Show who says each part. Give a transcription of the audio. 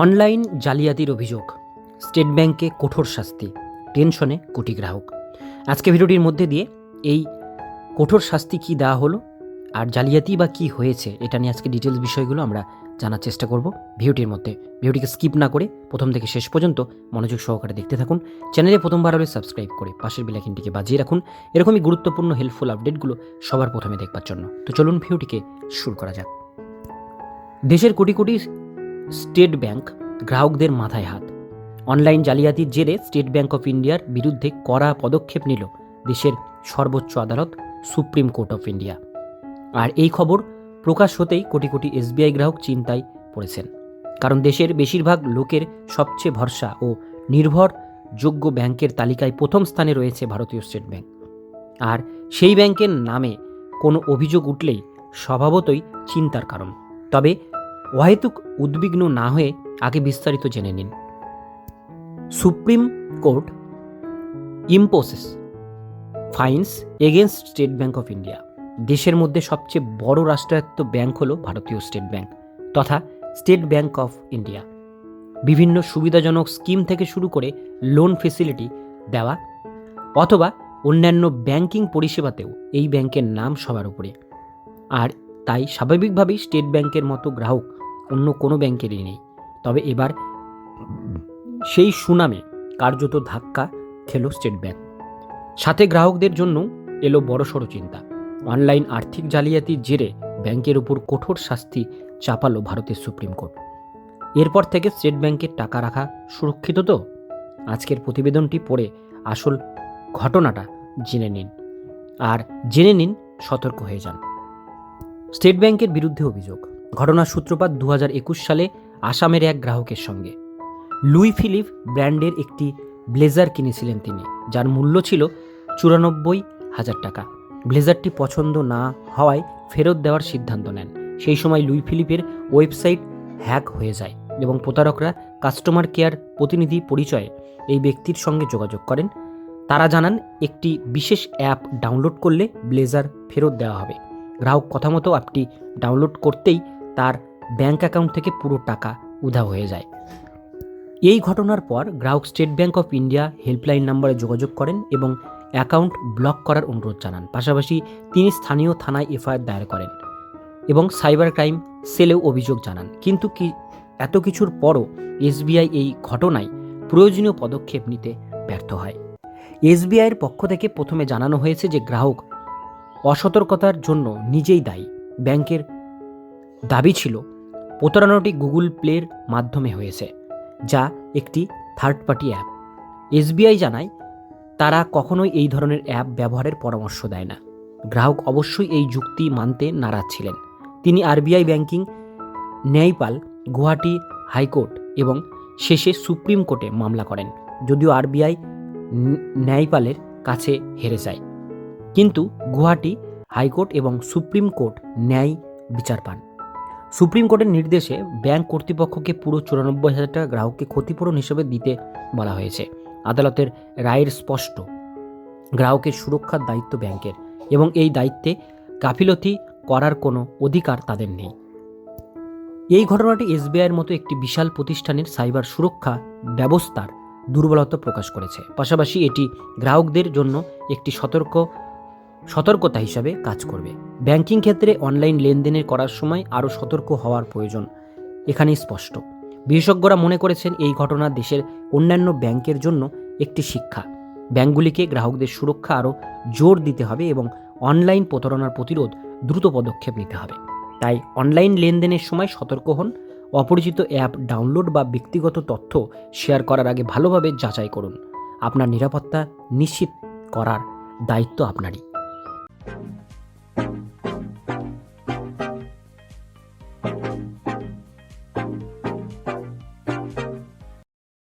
Speaker 1: Online জালিয়াতির অভিযোগ। State ব্যাংকে কঠোর শাস্তি, টেনশনে কোটি গ্রাহক। আজকে ভিডিওটির মধ্যে দিয়ে এই কঠোর শাস্তি কি দেওয়া হলো, আর জালিয়াতি বা কি হয়েছে, এটা নিয়ে আজকে ডিটেলস বিষয়গুলো আমরা জানার চেষ্টা করব ভিডিওটির মধ্যে। ভিডিওটিকে স্কিপ না করে প্রথম থেকে শেষ পর্যন্ত মনোযোগ সহকারে দেখতে থাকুন। চ্যানেলে প্রথমবার হলে সাবস্ক্রাইব করে পাশের বেলাইকিনটিকে বাজিয়ে রাখুন। এরকমই গুরুত্বপূর্ণ হেল্পফুল আপডেটগুলো সবার প্রথমে দেখবার জন্য। তো চলুন ভিডিওটিকে শুরু করা যাক। দেশের কোটি কোটি স্টেট ব্যাংক গ্রাহকদের মাথায় হাত। অনলাইন জালিয়াতির জেরে স্টেট ব্যাংক অফ ইন্ডিয়ার বিরুদ্ধে কড়া পদক্ষেপ নিল দেশের সর্বোচ্চ আদালত, সুপ্রিম কোর্ট অফ ইন্ডিয়া। আর এই খবর প্রকাশ হতেই কোটি কোটি এসবিআই গ্রাহক চিন্তায় পড়েছেন। কারণ দেশের বেশিরভাগ লোকের সবচেয়ে ভরসা ও নির্ভরযোগ্য ব্যাংকের তালিকায় প্রথম স্থানে রয়েছে ভারতীয় স্টেট ব্যাংক। আর সেই ব্যাংকের নামে কোনো অভিযোগ উঠলেই স্বভাবতই চিন্তার কারণ। তবে অহেতুক উদ্বিগ্ন না হয়ে আগে বিস্তারিত জেনে নিন। Supreme Court imposes fines against State Bank of India. দেশের মধ্যে সবচেয়ে বড় রাষ্ট্রায়ত্ত ব্যাংক হল ভারতীয় স্টেট ব্যাংক তথা স্টেট ব্যাংক অফ ইন্ডিয়া। বিভিন্ন সুবিধাজনক স্কিম থেকে শুরু করে লোন ফেসিলিটি দেওয়া অথবা অন্যান্য ব্যাংকিং পরিষেবাতেও এই ব্যাংকের নাম সবার উপরে। আর তাই স্বাভাবিকভাবেই স্টেট ব্যাংকের মতো গ্রাহক অন্য কোনো ব্যাংকেরই নেই। তবে এবার সেই সুনামে কার্যত ধাক্কা খেল স্টেট ব্যাংক। সাথে গ্রাহকদের জন্য এলো বড়সড় চিন্তা। অনলাইন আর্থিক জালিয়াতির জেরে ব্যাংকের উপর কঠোর শাস্তি চাপালো ভারতের সুপ্রিম কোর্ট। এরপর থেকে স্টেট ব্যাংকের টাকা রাখা সুরক্ষিত তো? আজকের প্রতিবেদনটি পড়ে আসল ঘটনাটা জেনে নিন। আর জেনে নিন সতর্ক হয়ে যান। স্টেট ব্যাংকের বিরুদ্ধে অভিযোগ। ঘটনার সূত্রপাত দু হাজার একুশ সালে আসামের এক গ্রাহকের সঙ্গে। লুই ফিলিপ ব্র্যান্ডের একটি ব্লেজার কিনেছিলেন তিনি, যার মূল্য ছিল চুরানব্বই হাজার টাকা। ব্লেজারটি পছন্দ না হওয়ায় ফেরত দেওয়ার সিদ্ধান্ত নেন। সেই সময় লুই ফিলিপের ওয়েবসাইট হ্যাক হয়ে যায় এবং প্রতারকরা কাস্টমার কেয়ার প্রতিনিধি পরিচয়ে এই ব্যক্তির সঙ্গে যোগাযোগ করেন। তারা জানান, একটি বিশেষ অ্যাপ ডাউনলোড করলে ব্লেজার ফেরত দেওয়া হবে। গ্রাহক কথা মতো অ্যাপটি ডাউনলোড করতেই তার ব্যাংক অ্যাকাউন্ট থেকে পুরো টাকা উধাও হয়ে যায়। এই ঘটনার পর গ্রাহক State Bank of India helpline নম্বরে যোগাযোগ করেন এবং অ্যাকাউন্ট ব্লক করার অনুরোধ জানান। পাশাপাশি তিনি স্থানীয় থানায় এফআইআর দায়ের করেন এবং সাইবার ক্রাইম সেলেও অভিযোগ জানান। কিন্তু কি এত কিছুর পরও এসবিআই এই ঘটনায় প্রয়োজনীয় পদক্ষেপ নিতে ব্যর্থ হয়। এসবিআইয়ের পক্ষ থেকে প্রথমে জানানো হয়েছে যে গ্রাহক অসতর্কতার জন্য নিজেই দায়ী। ব্যাংকের দাবি ছিল, প্রতারণাটি গুগল প্লের মাধ্যমে হয়েছে, যা একটি থার্ড পার্টি অ্যাপ এসবিআই জানায়, তারা কখনোই এই ধরনের অ্যাপ ব্যবহারের পরামর্শ দেয় না। গ্রাহক অবশ্যই এই যুক্তি মানতে নারাজ ছিলেন। তিনি আরবিআই ব্যাংকিং, ন্যায়পাল, গুয়াহাটি হাইকোর্ট এবং শেষে সুপ্রিম কোর্টে মামলা করেন, যদিও আরবিআই ন্যায়পালের কাছে হেরে যায়। কিন্তু গুয়াহাটি হাইকোর্ট এবং সুপ্রিম কোর্ট ন্যায় বিচার পান। সুপ্রিম কোর্টের নির্দেশে ব্যাংক কর্তৃপক্ষকে পুরো চুরানব্বই হাজার টাকা গ্রাহককে ক্ষতিপূরণ হিসেবে দিতে বলা হয়েছে। আদালতের রায়ের স্পষ্ট। গ্রাহকের সুরক্ষার দায়িত্ব ব্যাংকের এবং এই দায়িত্বে গাফিলতি করার কোনো অধিকার তাদের নেই। এই ঘটনাটি এসবিআইয়ের মতো একটি বিশাল প্রতিষ্ঠানের সাইবার সুরক্ষা ব্যবস্থার দুর্বলতা প্রকাশ করেছে। পাশাপাশি এটি গ্রাহকদের জন্য একটি সতর্ক সতর্কতা হিসাবে কাজ করবে। ব্যাংকিং ক্ষেত্রে অনলাইন লেনদেনের করার সময় আরও সতর্ক হওয়ার প্রয়োজন, এখানেই স্পষ্ট। বিশেষজ্ঞরা মনে করেছেন এই ঘটনা দেশের অন্যান্য ব্যাংকের জন্য একটি শিক্ষা। ব্যাংকগুলিকে গ্রাহকদের সুরক্ষা আরও জোর দিতে হবে এবং অনলাইন প্রতারণার প্রতিরোধ দ্রুত পদক্ষেপ নিতে হবে। তাই অনলাইন লেনদেনের সময় সতর্ক হন, অপরিচিত অ্যাপ ডাউনলোড বা ব্যক্তিগত তথ্য শেয়ার করার আগে ভালোভাবে যাচাই করুন। আপনার নিরাপত্তা নিশ্চিত করার দায়িত্ব আপনারই।